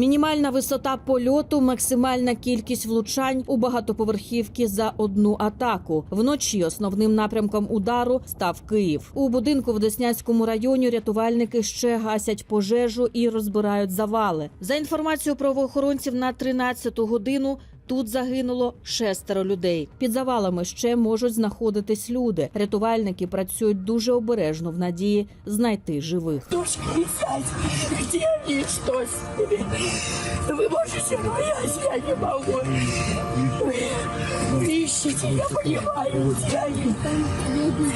Мінімальна висота польоту, максимальна кількість влучань у багатоповерхівки за одну атаку. Вночі основним напрямком удару став Київ. У будинку в Деснянському районі рятувальники ще гасять пожежу і розбирають завали. За інформацією правоохоронців на 13-ту годину. Тут загинуло шестеро людей. Під завалами ще можуть знаходитись люди. Рятувальники працюють дуже обережно в надії знайти живих. Тож искать, ви можете, я, я не могу. Вы я понимаю, они.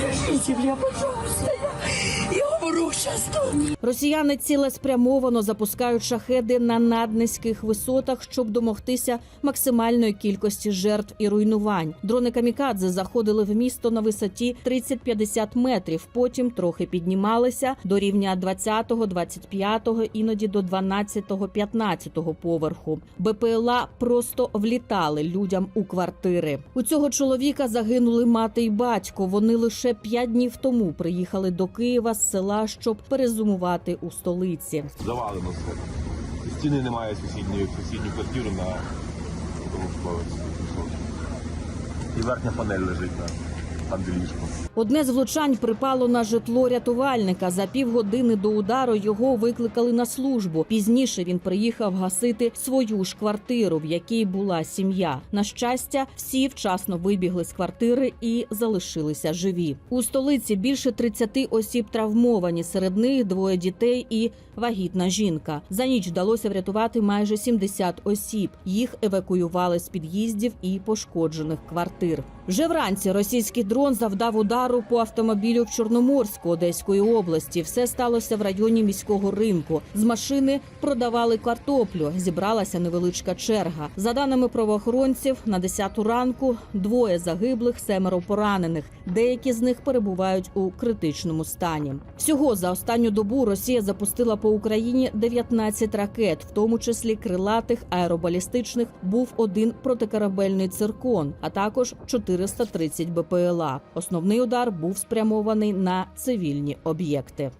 Скажите пожалуйста, я, я умру сейчас тут. Росіяни цілеспрямовано запускають шахеди на наднизьких висотах, щоб домогтися максимальної кількості жертв і руйнувань. Дрони камікадзе заходили в місто на висоті 30-50 метрів. Потім трохи піднімалися до рівня 20-го, 25-го, іноді до 12-го, 15-го поверху. БПЛА просто влітали людям у квартири. У цього чоловіка загинули мати й батько. Вони лише п'ять днів тому приїхали до Києва з села, щоб перезумувати у столиці. завалено все. Стіни немає сусідньої, сусідню квартиру на тому що І верхня панель лежить на там. Одне з влучань припало на житло рятувальника. За півгодини до удару його викликали на службу. Пізніше він приїхав гасити свою ж квартиру, в якій була сім'я. На щастя, всі вчасно вибігли з квартири і залишилися живі. У столиці більше 30 осіб травмовані. Серед них двоє дітей і вагітна жінка. За ніч вдалося врятувати майже 70 осіб. Їх евакуювали з під'їздів і пошкоджених квартир. Вже вранці російський дрон завдав удару по автомобілю в Чорноморську Одеської області. Все сталося в районі міського ринку. З машини продавали картоплю. Зібралася невеличка черга. За даними правоохоронців, на 10 ранку двоє загиблих, семеро поранених. Деякі з них перебувають у критичному стані. Всього за останню добу Росія запустила по Україні 19 ракет, в тому числі крилатих, аеробалістичних. Був один протикорабельний циркон, а також 430 БПЛА. Основний удар був спрямований на цивільні об'єкти.